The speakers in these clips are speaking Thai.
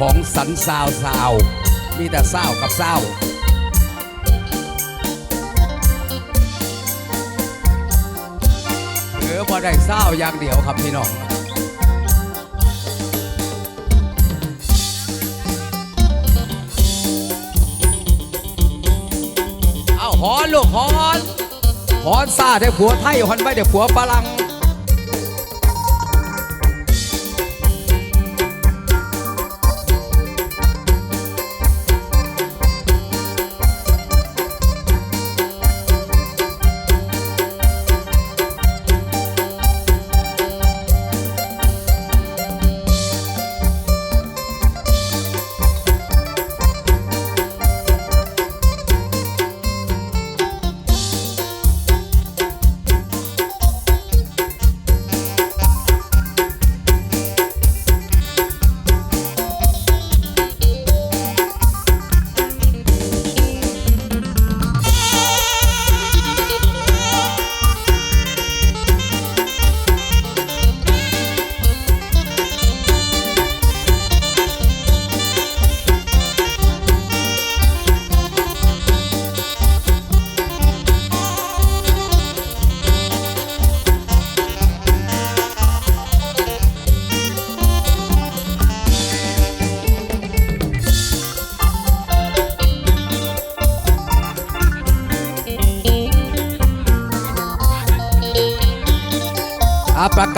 ของสันซาวซาวมีแต่ซาวกับซาวเหลือพอได้ซาวอย่างเดียวครับพี่น้องเอาหอนลูกหอนหอนซาได้ผัวไทยหอนไม่ได้ผัวฝรั่ง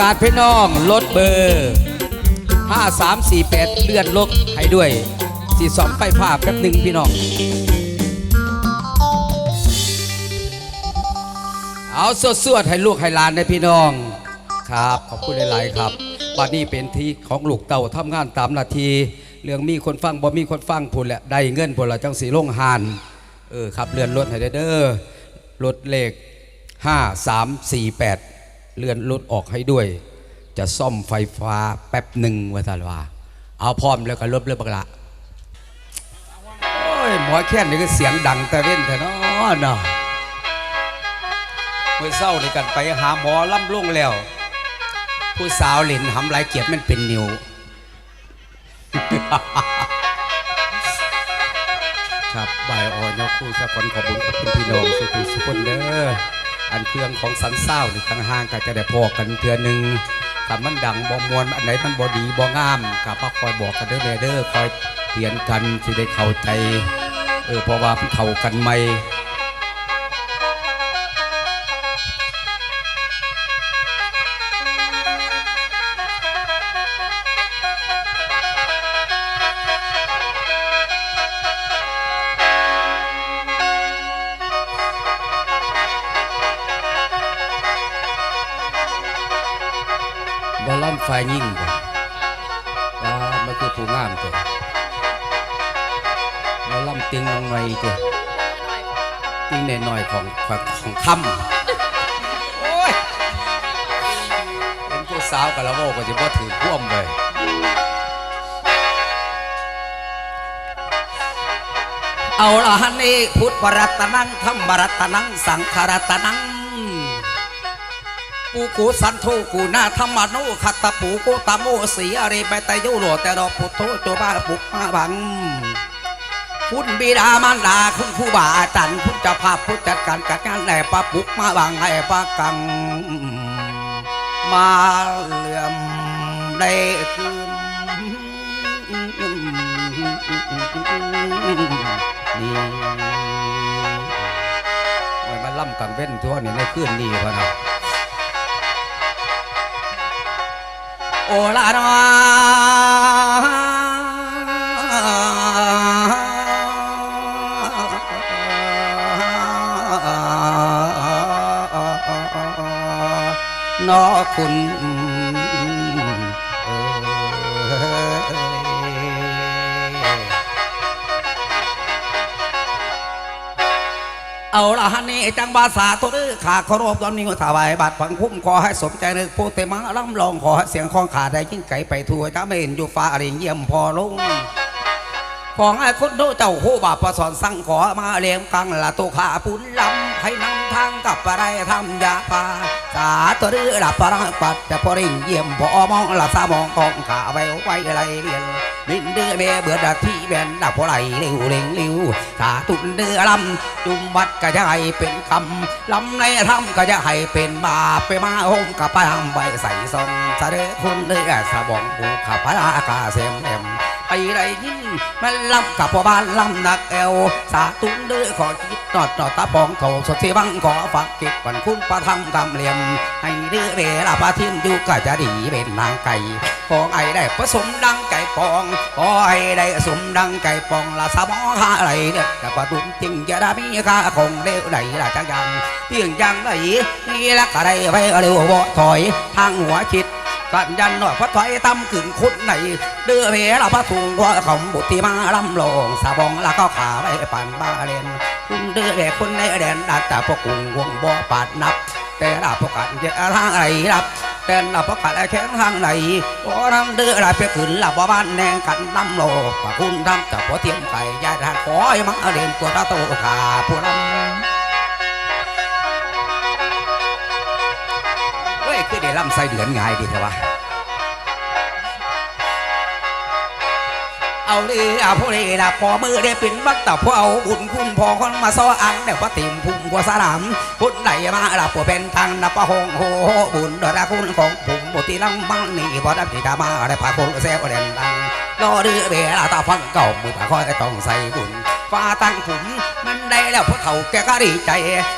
กาศพี่น้องรถเบอร์ 5348 เลื่อนลกให้ด้วยสีสอมไฟฟ้าแป๊บหนึ่งพี่น้อง เอาสวดสวดให้ลูกให้หลานนพี่น้อง ครับขอบคุณหลายๆครับวันนี้เป็นที่ของลูกเต่าทำงานตามนาทีเรื่องมีคนฟังบ่มีคนฟังพูดแหละได้เงินพูดละจังสีลงหานเออครับเลื่อนรถให้เด้อรถเลข 5348 เลื่อนรถออกให้ด้วย จะซ่อมไฟฟ้าแป๊บหนึ่งว่าตาว่า เอาพร้อมแล้วก็รถเรือบักละโอ้ยหมอแค่นนี่ก็เสียงดังแต่เว้นแต่นอเนาะเมื่อเศร้าเลยกันไปหาหมอล่ำลงแล้ว ผู้สาวเหลินหำลายเกียรติมันเป็นนิวครับบ่ายออยกคู่สักคนขอบคุญขอบคุณพี่น้องสุขุมสุขคนเด้อ อันเครื่องของสันเศร้านี่ต่างห่างก็จะได้พอกันเทือหนึ่งกับมันดังบ่มวนอันไหนมันบ่ดีบ่งามกับมาคอยบอกกันเด้อเด้อคอยเตือนกันสิได้เข้าใจเออเพราะว่ามันเข้ากันไหม่ ติงลงหน่อยตัวติงหน่อยของของของค่ำโอ้ยเป็นผู้สาวกับละโมก็จะบ่ถือพ่วมเลยเอาละฮันนี่พุทธรัตนังธรรมรัตนังสังขรัตนังปูกูสันโทกูนาธรรมโนขัตตะปูกูตะโมสีอะไรไปแต่ยุโรแต่ดอกพุทโธโจบ้าปุกมาบัง คุณบิดามารดาคุณครูบาอาจารย์คุณจ้าภาพผู้จัดการกัดงานแหล่ปะปุกมาบังให้ปะกัง มาเหลื่อมได้คืนนี่โอ้ยมันล่ำกังเว้นทั่วนี่ในคืนนี้พะนะโอลานอ นอคุณเอ่ยเอาละฮันนี่จังบาสาตัวนี้ขาเคารพตอนนี้ก็ถวายบัตรฝังคุ้มขอให้สมใจนึกผู้เตมังร่ำลองขอให้เสียงของขาได้ยิ่งไก่ไปทั่วจะไม่เห็นอยู่ฟ้าอะไรเยี่ยมพอลง ของไอ้คุณดูเจ้าคู่บาประสอนสั่งขอมาเลี้ยงกังละตัวขาปุนลำให้นำทางกับอะไรทำยาปาสาตัวนี้หลับปรังปัดจะพอริ่งเยี่ยมพอมองละสามองของขาไว้ไว้อะไรเรียนมินเดือเบเบื่อดาที่แบนดับพอไหลเร็วเร่งเร็วถ้าตุนเดือลำจุมวัดก็จะให้เป็นคำลำในทำก็จะให้เป็นบาปไปมาหงกับไปทำใบใส่ซองสะเดคุณเดือสะบองบุขับพระอากาเสียมเอ็ม ไปได้ยินมันลำกับพ่อบ้านลำนักแอวสาตุ้งเดือขอคิดนอดนอดตาปองโถสดที่บังขอฝากเก็บวันคุณประทำกำเหลี่ยมให้เดือเวลาปาทินอยู่ก็จะดีเป็นนางไก่ของไอ้ได้ผสมดังไก่ปองขอให้ได้สมดังไก่ปองละสมอหาอะไรเนี่ยกับประตุนจริงจะได้มีค่าคงเร็วไหนละจังยังเพียงยังไหนนี่ละก็ได้ไว้เร็วบ่ถอยทางหัวคิด กันยันหน่อยพระถอยตำขึ้นคุดในเดือเวลาพระทุงว่าของบุตรีมาลำลงสาบองแล้วก็ขาไว้ปั่นบาเลนคุณเดือเวคนในแดนดัดแต่พวกกุงวงบ่ปาดนับ แต่ลาพวกกันจะทางไหนรับแต่ลาพวกกันแข็งทางไหนโอ้ทางเดือลาเพียขึ้นลาบ่บ้านแนงกันลำโลกคุณทำแต่พอเทียมไก่ยาทางคอยมาเรียนตัวตาโตขาผู้ลำ คือได้ลำไส้เดือนง่ายดีเถอะวะเอาเลยเอาผู้เลยละพอมือได้เป็นบักต่อพอเอาบุญคุณพอคนมาซ้ออังเดี๋ยวพอติมพุ่มกว่าสลามพุ่นไหนมาละพอเป็นทางนับพะหงโหบุญดอกคุณของผมบุตรีลังบังนี่พอดับที่ตามาได้พาคนเซลเด่นดัง รอเรือเบลาตาฟังเก่ามือปาคอยต้องใส่บุญฟ้าตั้งผมมันได้แล้วพอเท่าแกก็ดีใจ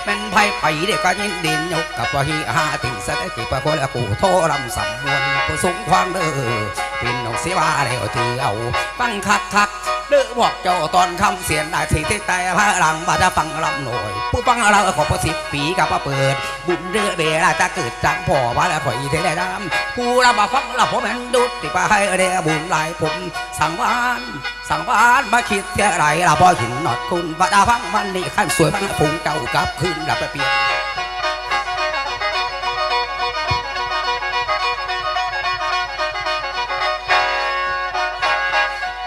มันไพ่ไปเด็กก็ยินดินยกกับว่าฮีหาติงสะได้กี่ปะคนละกูโทรำสำมวนผู้สูงความเด้อเป็นน้องเสียว่าแล้วที่เอาฟังคักคัก เดือบอกเจ้าตอนคำเสียนได้สิที่ใจพระลังบาจะฟังลำหน่อย ผู้ฟังเราขอประสิทธิ์ปีกับมาเปิด บุญเรือเบลาจะเกิดจังพ่อว่าแล้วข่อยเทได้ดำผู้รับมาฟังเราผมแม่นดุดที่ไปให้เรียบุญหลายผม สั่งวานสั่งวานมาคิดเท่าไรเราพอหินหนอดคุณบาดาฟังมันนี่ขั้นสวยฟังพุงเจ้ากับขึ้นรับไปเปลี่ยน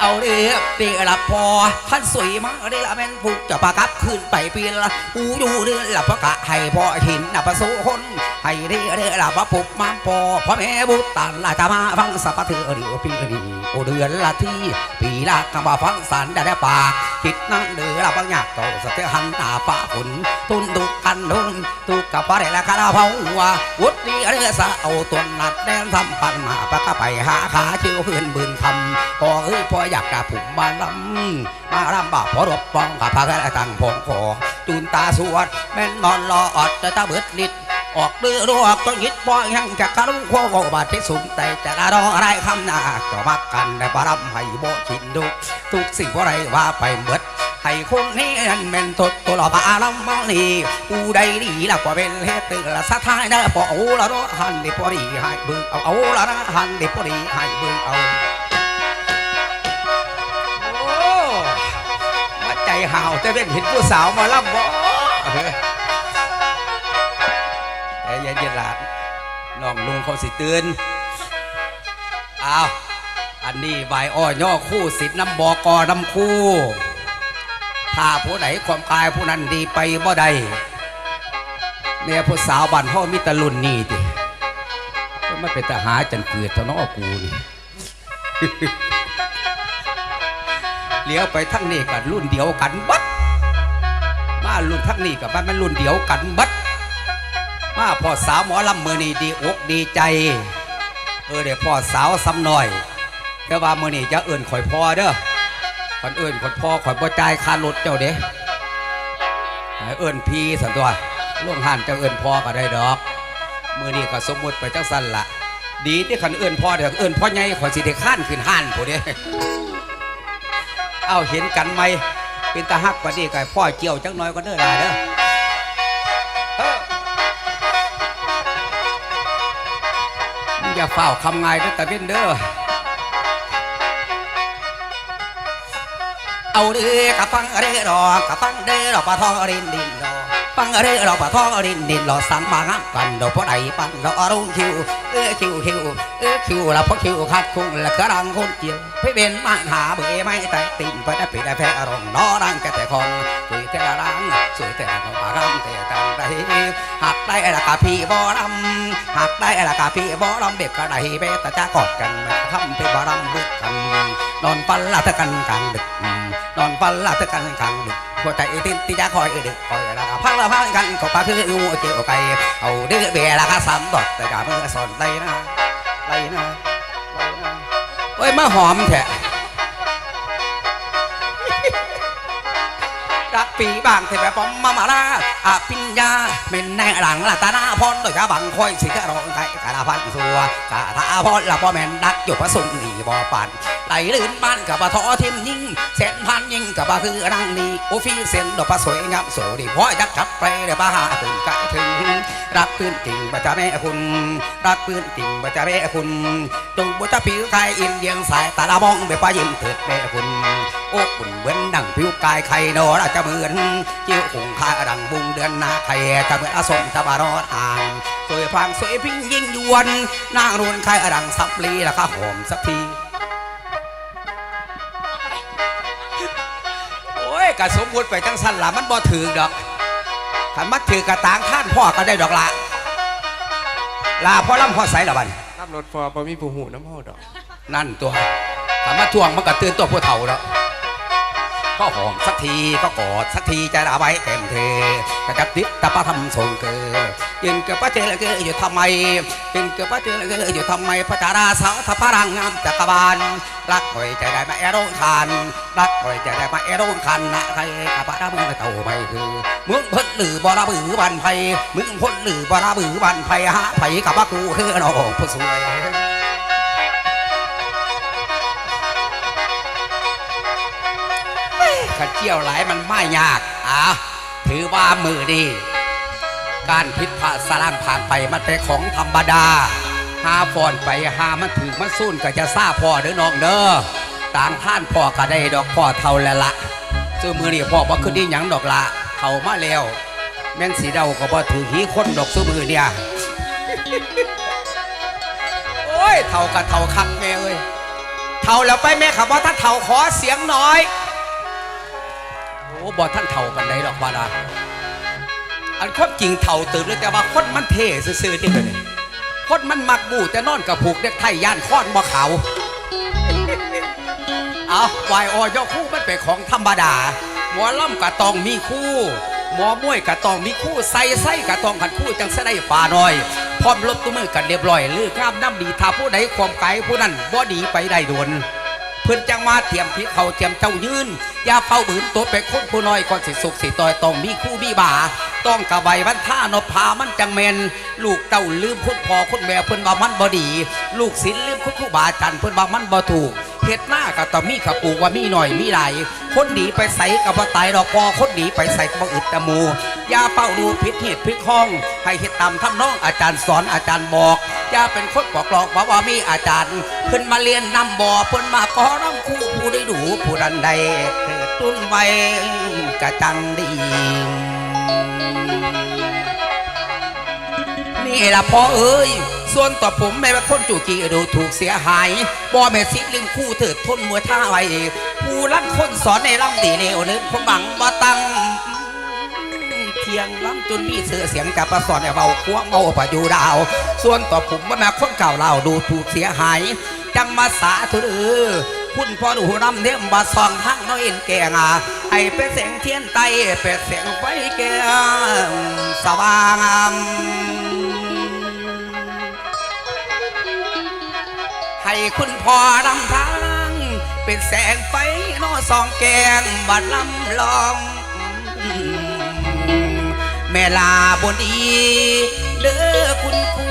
าเรียบเรียบพอท่านสวยมากเรียบแม่นผูกจะประกับขึ้นไปปีละกูอยู่เรียบประกะให้พ่อหินนับประสูคนให้เรียเรียบมาปุบมาพอพ่อแม่บุตรตันละจะมาฟังสัพเถือเดียวปีนี้โอเดือนละที่ปีละก็มาฟังสันได้ปากคิดนั่งเดือละบางอยากก่าสเตหันตาป้าฝนตุนตุกันตุนตุกกับปะเรละคาราพหัววุฒิเรือสะเอาตัวหนัดแดนทำปันมาปะก็ไปหาขาเชื่อเพื่อนบืนคำพอเอ้ยพออยาากกะผุ่มมาลำมาลำบ่าพอรบปองกับพากันตั้งพงคอจุนตาสวดแม่นนอนรออดจะตาเบิดนิดออกเรือรวกก็ยิดปอยแห่งจากคารุโคกบาดที่สุนแต่จะรออะไรคำหนาก็มักกันได้ปรำให้โบชินดุทุกสิ่งอะไรว่าไปเบิดให้คนนี้นั่นเป็นตดตัวเราบาลำมลีผู้ใดดีละก็เป็นเฮตุละสะท้ายได้พอเอาละเนาะหันดิพอดีให้เบิ่งเอาเอาละนะหันดิพอดีให้เบิ่งเอา ห่าวแต่เป็นเห็นผู้สาวมาล่ำบ่แต่เย็นๆหลานน้องลุงเขาสิตื่นอ้าวอันนี้ใบอ้อย่อคู่สิทธิ์น้ำบอกอน้ำคู่ ถ้าผู้ไหนความกายผู้นั้นดีไปบ่ได้แม่ผู้สาวบ้านพ่อมิตรรุ่นนี่ติก็ไม่เป็นทหารจันเกิดเท่าน้อกูนี่ เลี้ยวไปทั้งนี้กันรุ่นเดียวกันบัดมารุ่นทั้งนี้กับบ้านมันรุ่นเดียวกันบัดมาพ่อสาวหมอลำมือนี่ดีอกดีใจ เออเดี๋ยวพ่อสาวซ้ำหน่อยแต่ว่ามือนี่จะเอื่นข่อยพ่อเด้อคนเอื่นข่อยพ่อข่อยบ่จ่ายค่ารถเจ้าเด้ให้เอื่นพี่สันตัวล่วงหันจะเอื่นพ่อก็ได้ดอก มือนี่ก็สมมุติไปจังสั้นละดีที่ขันเอื่นพ่อเดี๋ยวเอื่นพ่อใหญ่ข่อยสิได้ข้านขึ้นห้านผู้เด้ เอาเห็นกันไหมเป็นตาฮักกว่านี้ก่พ่อเจียวจังน้อยก็เด้อล่ะเด้อเออมึงอย่าเฝ้าคำไงเด้อตาเว้นเด้อเอาเด้อกะฟังเด้อรอกะฟังเด้อรอปะทองรินดิน รอฟังเด้อรอปะท้องรินดินรอสังมางกันดอกพอใดปันดอกอรุณคิวเออคิวคิวเออคิวละพอคิวคัดคุ้งและกระรังคนเจียวพี่เป็นมังหาเบื่อไม่แต่ติ่งไปได้ปิดได้แพ้อารมณ์นอรังแกแต่คองคุยแต่ละรังสวยแต่ละของปารำแต่ตังใดหักได้ละกะพี่บ่รำหักได้ละกะพี่บ่รำเบ็ดกระไดเบ็ดแต่จะกอดกันทำเป็นบ่รำบึกกันนอนปันละตะกันกลางดึก นอนฟันละตะกันขังดึกหัวใจติดติจะคอยดึกคอยละพังละพังกันก็ปากคืองูเจียวไก่เอาเดือเบียละกะสามดอกแต่กาเมื่อสอนไรนะไรนะไดนะโอ้ยมาหอมแท้ รักปีบางเทพปอมมามาลาอาปิญญาเป็นแน่หลังละตาหน้าพรโดยกะบังคอยสิกะรองไก่กะลาพันสัวกะทาพรละพ่อแม่นดักอยู่พระสุนนีบ่ปันไหลลื่นบ้านกับปะทอทิมยิ่งเส้นพันยิ่งกับปะคือรังนี้โอฟีเส้นดอกปะสวยงามสวยดีพ่อยักจับไปเดี๋ยวปะหาถึงกะถึง รักปืนจริงบัจะแม่คุณ รักปืนจริงบัจะแม่คุณจงบัจะผิวกายอินเดียงสายตาละมองแบบว่ายิ้มเถิดแม่คุณโอ้คุณเหมือน ผิวกายไข่นอราจะเหมือนเจียวคงคาดังบุงเดือนนาไข่จะเหมือนอสมตะบารอดอ่างสวยพรางสวยพิงยิ่งยวนนางรวนไข่ดังสับลีราคาหอมสักทีโอ้ยกะสมบูรณ์ไปจังสันละมันบ่ถือดอกขันมัดถือกระตางท่านพ่อก็ได้ดอกละลาพ่อล่ำพ่อใสละบันรับรถฟอร์บ่มีผู้หูน้ำเฮาดอก นั่นตัวขันมาทวงมันก็ตื่นตัวผู้เฒ่าแล้ว ก็หอมสักทีก็กอดสักทีจะเอาไว้เต็มเทกระจับติดตะปะทำทรงเกอยินเกิดพระเจริญเกออยู่ทำไมยินเกิดพระเจริญเกออยู่ทำไมพระจาราสาวทพรังงามจักรบาลรักหน่อยใจได้มาแอโรงคานรักหน่อยใจได้มาแอโรงคันนะใครกับพระมึงเต่าไม่คือมึงพ้นหรือบราบือบันไพมึงพ้นหรือบราบือบันไพหาไผกับว่ากูคือน้องผู้สวย ขันเจียวหลายมันไม่ยากอะถือว่ามือดีการพิษพาสล่างผ่านไปมันเป็นของธรรมดาหาฟอนไปหามันถือมันสุ่นก็จะซาพ่อเด้อน้องเด้อต่างท่านพ่อก็ได้ดอกพ่อเท่าแล้วละซื้อมือนี่พ่อบ่คือดีหยังดอกละเท่ามาแล้วแม่นสีเดาก็บ่ถือหีคนดอกซื้อมือเนี่ยโอ้ยเท่ากับเท่าคักแม่เอ้ยเท่าแล้วไปแม่ขับว่าถ้าเท่าขอเสียงน่อย บอท่านเท่ากันได้ดอกบาดาอันความจริงเท่าตื่นเลยแต่ว่าคนมันเท่ซื่อๆนี่เป็นคนมันมักบูแต่นอนกับผูกเด็กไทยย่านค้อนบ่เขาเอาวายออยคู่มันเป็นของธรรมดา หมอล่ำกะตองมีคู่ หมอมวยกะตองมีคู่ใส่ไส้กะตองขันคู่จังสะได้ป่าน้อย พร้อมลบตัวมือกันเรียบร้อยลือข้ามน้ำดีถ้าผู้ใดความไกลผู้นั้นบ่ดีไปได้โดน พื่อนจังมาเตรียมพี่เขาเตรียมเจ้ายืนอย่าเฝ้าบืนตัวไปคนผู้น้อยก่อนสิสุกสิต่อยต้องมีคู่มีบ่า ต้องกะใบวันท่านพามันจังเมนลูกเต้าลืมคุณพ่อคุณแม่เพิ่อนว่ามันบ่ดี ลูกศิลลืมคุณครูบาอาจารย์เพิ่อนว่ามันบ่ถูกเฮ็ดหน้าก็ต้อมีขับปูว่ามีหน่อยมีหลายคนดีไปใส่กับบ่ตายดอกพอคนดีไปใส่กับบ่อึดตะมูอย่าเฝ้าดูผิดเหตุผิดข้อง ให้เฮ็ดตามทำนองอาจารย์สอนอาจารย์บอก อย่าเป็นคนบอกหลอกว่าว่ามีอาจารย์เพิ่นมาเรียนนำบ่อเพิ่นมาขอร้องคู่ผู้ได้ดูผู้ดันใดเกิดตุ้นไว้กะจังดีนี่ละพ่อเอ้ย ส่วนต่อผมไม่ว่าคนจูจีดูถูกเสียหายบ่แม่สิลืมคู่เถิดทนมัวท่าไว้ผู้ลังคนสอนในลำดีเลวเลิมผมบังบ่ตั้ง เทียงล้ำจนมีเสือเสียงกับประสอนเบาควงเมาปะอยู่ดาว ส่วนต่อผมว่าแม่คนเก่าเล่าดูถูกเสียหาย จังมาสาธุเออคุณพ่อหนูรำเนียมบาซองทั้งน้อยเอ็นแกงอะไอเป็นแสงเทียนไตเป็นแสงไฟแกงสว่างให้คุณพ่อรำพังเป็นแสงไฟนอสองแกงบัดลำลอง แม่ลาบนดีเด้อคุณครู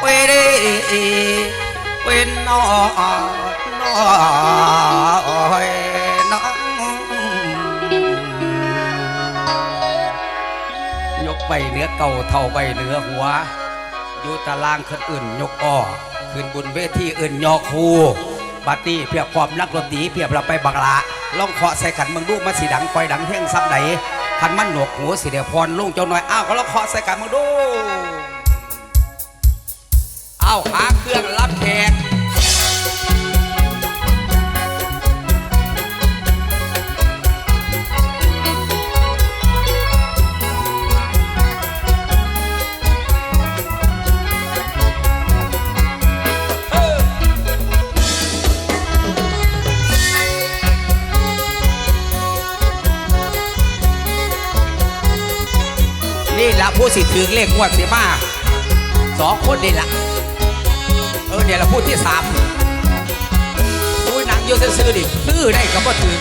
เว้ยเด้เว้นนอนอยน้องยกใบเนื้อเก่าเท่าใบเนื้อหัว อยู่ตารางคนอื่นยกอ้อขึ้นบุญเวทีอื่นยอคู บัดนี้เพียบความนักดนตรีเพียบเราไปบังละล่องเคาะใส่กันมึงดูมาสีดังไฟดังแห้งซับไหนคันมันหนวกหูสีเดียพรลุงเจ้าหน่อยอ้าวก็ล่องเคาะใส่กันมึงดูอ้าวหาเครื่อง ละผู้สิถือเลขงวดสิมาสองคนนี่ละเออเนี่ยละผู้ที่สามอุ้ยหนังโยซื้อๆดิซื้อได้ก็บ่ถือ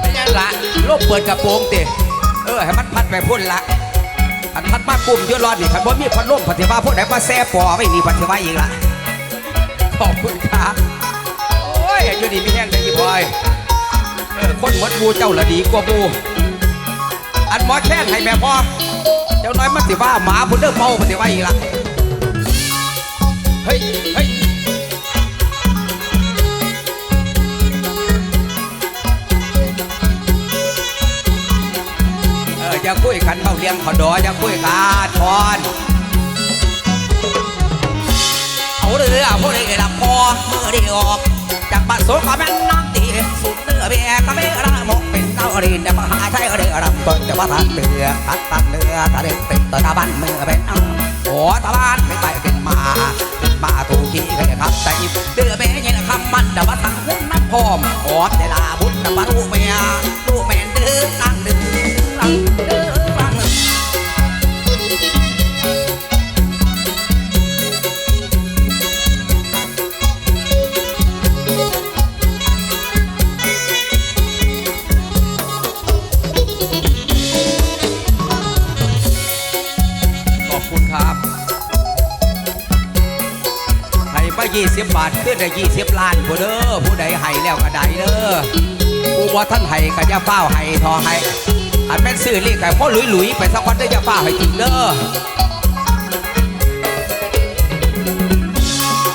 ไม่ยังละลกเปิดกระโปรงติเออ ให้มันพัดไปพุ่นละ อันพัดมาปุ่มอยืดร้อนนี่คันบ่มีพัดลมปฏิวัติพวกไหนมาแซ่ปอไว้นี่ปฏิวัติอีกละขอบคุณครับโอ้ยอยู่ดีไม่แห้งได้ยี่บอยคนมดบูเจ้าละดีกว่าบูอันหมอแค้นให้แม่พ่อเจ้าน้อยมันสิว่าหมาพุ่นเด้อเมาปฏิวัติอีกละเฮ้ยเฮ้ย อย่าคุยกันเบาเลี้ยงขอดออย่าคุยกันพรเอาเรือผู้ใดรับพอเมื่อได้ออกจากบ้านสวนขอแม่นน้ำตีสุดเนื้อเบียก็ไม่ระมกเป็นเต้าเรีนแต่มหาชัยเรือรำต้นแต่ว่าทันเรือทัดตันเรือตาเด็กติดตาบ้านเมื่อเป็นอ้ำโอ้ตาบ้านไม่ไปเป็นมาเป็นมาถูกขี้เคยครับแต่เรือเบียยังคำมันแต่ว่าทั้งหุ้นนักพร้อมขอแต่ลาบุญแต่ว่าลูกเมียลู บาทขึ้นได้20ล้านผู้เด้อผู้ใดให้แล้วก็ได้เด้อผู้บ่ท่านให้ก็อย่าเฝ้าให้ทอให้อันเป็นซื้อเลขแต่พ่อหลุยหลุยๆไปสักวันได้ออย่าเฝ้าให้จริงเด้อ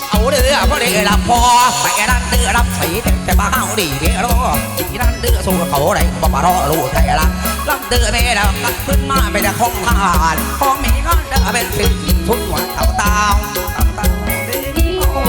เอาเด้อพ่อได้รับพอไปนั่นเด้อรับสีแต่แต่บ้าเฮาดีเด้อรอที่รันเด้อสู้เขาได้บ่มารอรู้ไทยละลำเด้อแม่ดำกัดขึ้นมาเป็นของทานของมีเงินเด้อเป็นสิ่งทุนหัวเต่าเต่าตา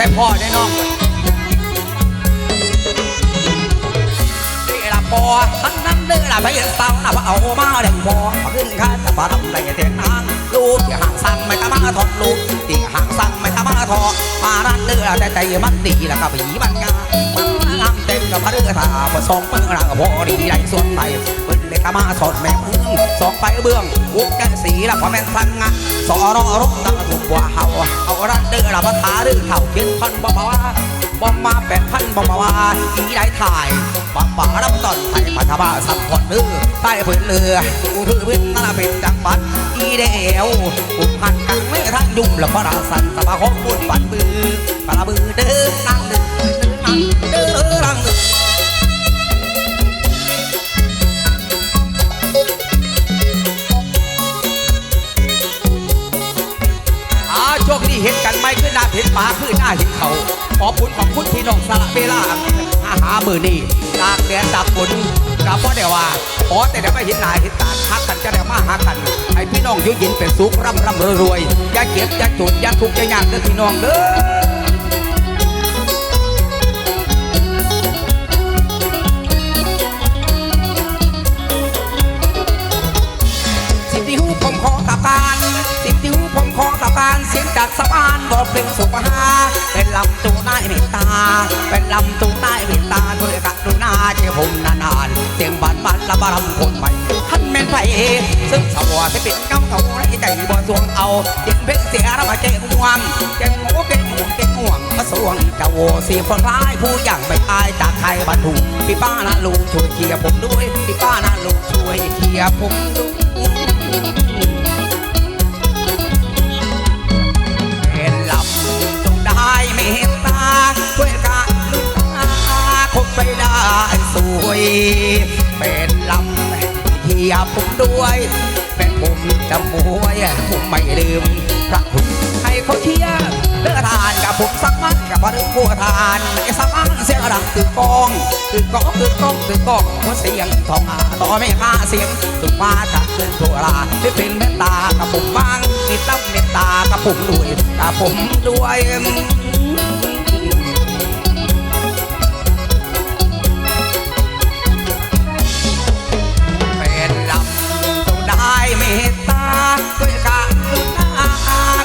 หันมายืมใช้พ่อได้น้องนี่ละพอทั้งนั้นเด้อละไปเห็นสาหน้าว่าเอามาเด่งพอขึ้นข้าจะปาทำไรเตียงนางลูกที่ห่างสั่งไม่ตามาถอดลูกที่ห่างสั่งไม่ตามาถอดมารันเด้อแต่ใจมันดีละกับผีมันงามมันงามเต็มกับพระเรือตาผสมเมือละกับพอดีไหลส่วนไปเป็นเลยตามาถอดแม่มึงสองไปเบื้องวุ้แกสีละพอแม่นสั่งงะสอรอรุกตั้งถูกกว่าเฮา รันเด้อละภาษาหรือเท่าเขียนพันบ่มาว่าบ่มาแปดพันบ่มาว่าอีได้ถ่ายบ่ป่ารับตอนไทยพัฒนาสัมพอนเรือใต้ผืนเรือกูถือพื้นนั่นเป็นจังปัดอีเดียวกุมพันกังไม่ทั้งยุ่มและพระราสันตะบาของบุญปันบือปลาบือเดินนั่งเดินนั่ง ขึ้นหน้าเห็นป่าขึ้นหน้าเห็นเขา ขอบคุณของคุณพี่น้องสละเวลาอาหามือนี่ตากแดดตากฝนกับพ่อเดียวว่าขอแต่เดี๋ยวไม่เห็นหน้าเห็นตาทักกันจะได้มาหากันให้พี่น้องยุ่ยินเป็นสุขร่ำร่ำรวยรวยอย่าเก็บอย่าจนอย่าทุกข์อย่ายากเด้อพี่น้องเด้อ จากสะพานบอกเพลงสุภาเป็นลำตูนายเมตตา เป็นลำตูนายเมตตาด้วยกัดูนาเจ้าผมนานๆเสียงบานบานละบารำคนใหม่ท่านแม่นไผซึ่งสวที่เป็นเงาเท่าไรใจบ่สวงเอาเสียงเพลงเสียระมาเก่งห่วงเก่งหูเก่งห่วงเก่งห่วงมาสวงเจ้าโวสีคนร้ายผู้อย่างไม่อายจากไทยบรรทุกพี่ป้านะลุงช่วยเคลียร์ผมด้วยพี่ป้านะลุงช่วยเคลียร์ผมด้วย ไปได้สวย เป็นลำที่ทียาผมด้วย เป็นผมจำมวยผมไม่ลืมพระคุณให้เขาเชียร์เลือทานกับผมสักมันกับพระดึงบัวทานไอ้สักมันเสียงดังคือกองคือกองคือกองคือกองหัวเสียงทองอาต่อไม่ค่าเสียงสุดมาจากขึ้นทั่วลาที่เป็นเมตตากับผมบ้างมีตั้งเมตตากับผมด้วยกับผมด้วย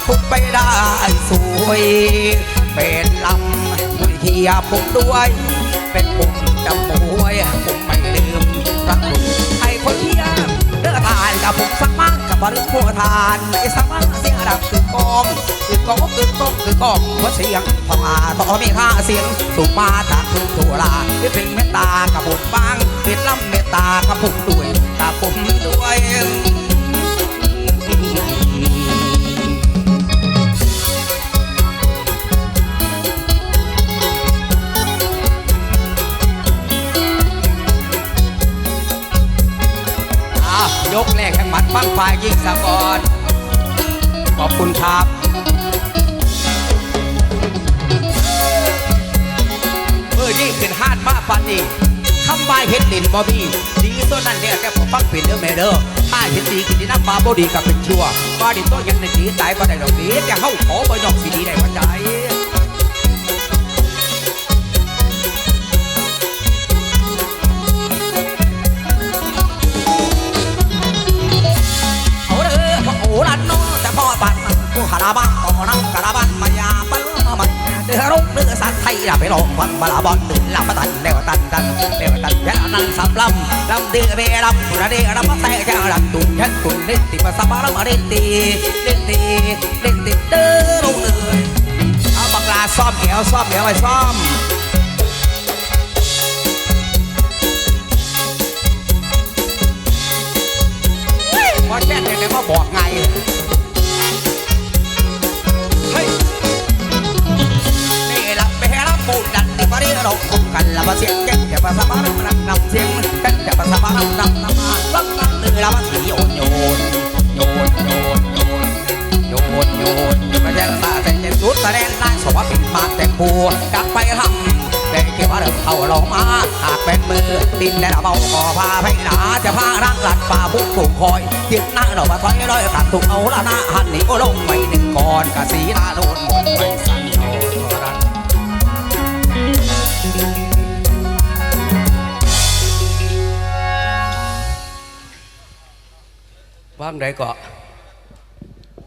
คุกไปได้สวย เป็นลำด้วยเทียผมด้วย เป็นผมจำมวยผมไม่ลืมระคุณให้คนเทียเลือทานกับผมสักมั่งกับบริโภคทานไอ้สักมั่งเสียงดังคือกองคือกองคือกองคือกองหัวเสียงทองอาต่อมีค่าเสียงสุมาจากคืนทั่วลาเป็นเมตตากับผมบ้างเป็นลำเมตตากับผมด้วยกับผม คุณครับเออนี่ขึ้นห้านมาฟันนี่คำบายเห็ดดินบอบี้ดีตัวนั้นเนี่ยแกผมฟังเป็นเด้อแม่เด้อถ้าเห็ดดีกินดีน้ำปลาบ่ดีกับเป็นชั่วว่าดิตัวยังในดีตายบ่ได้ดอกดีแต่เฮาขอบ่ยอกสิดีได้ว่าใจโอ้เด้อพ่อโอ้ลันโนาะแต่พ่อบันาราบันต่อน้ำคาราบันมายาบันมันเดือรุ่งเดือสัตว์ไทยไปลงวันบาลาบอนตื่นลำมาตันเดวตันตันเดวตันแค่นั่งสับลำลำเดือเบลำตุระเดรำแต่แค่ลำตุนแค่ตุนเล่นติมาสับลำมาเล่นตีเล่นตีเล่นตีเด้อรุ่งเดือเอาบังลาซ่อมเอวซ่อมเอวไว้ซ่อมพอแจ้งเนี่ยมาบอกไง ปูดันนี่มารีเราคบกันละมาเสียงแก่จะมาสบายมันนำเสียงกันจะมาสบายนำนำนำมาลังนั่งเลยละมาสีโยนโยนโยนโยนโยนโยนโยนมาแจ้งตาแต่งสุดแสดงนายสวัสดิ์มาแต่งปูกลับไปทำแต่เก็บว่าเดิมเขาลงมาหากเป็นมือดินและเบาขอพาไปหนาจะพาร่างหลัดป่าบุกผูกคอยยึดหน้าเรามาถอยร้อยตัดถูกเอาละหน้าหันนี่ก็ลงไปหนึ่งก่อนกะสีหน้าโดนหมดไปสั่น ว่างใดก็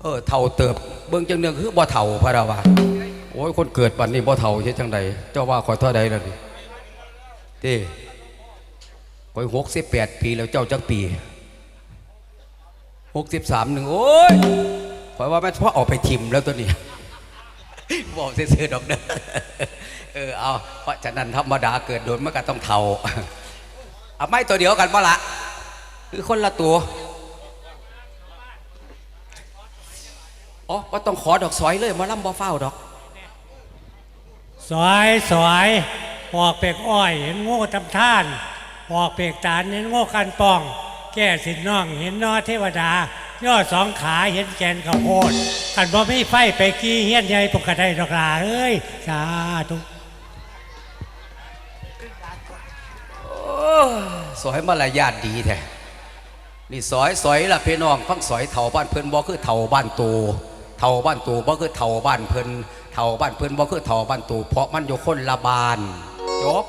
เออเท่าเติบ เบิ่งจังเนืองคือบ่เท่าพะดาวาโอ้ยคนเกิดปันนี้บ่เท่าเฮ็ดจังใดเจ้าว่าขอยเท่าใดแล้วนี่เต้ขอยหกสิบแปดปีแล้วเจ้าจักปีหกสิบสามหนึ่งโอ้ยขอยว่าแม่เพราะออกไปทิมแล้วตัวนี้บอกซื่อดอกเด้อเออเอาเพราะฉะนั้นธรรมดาเกิดโดนมันก็ต้องเท่าเอาไม่ตัวเดียวกันบ่ละคือคนละตัว อ๋อว่าต้องขอดอกสอยเลยหมาล่ำบ่เฝ้าดอก สอยสอยปอกเปกอ้อยเห็นโง่ทำท่านปอกเปกตาลเห็นโง่กันปอง แก้สินน้องเห็นนอเทวดา ย่อสองขาเห็นแกนข้าวโพดกันบ่ไม่ไฟไปกี้เฮียนใหญ่ปกติดอกลาเอ้ยสาธุสอยมารยาทดีแท้นี่สอยสอยล่ะพี่น้องฟังสอยเถาบ้านเพิ่นบ่คือเถาบ้านตู เท่าบ้านตูบ่คือเท่าบ้านเพิ่นเท่าบ้านเพิ่นบ่คือเถาบ้านตูเพราะมันอยู่คนละบานจบ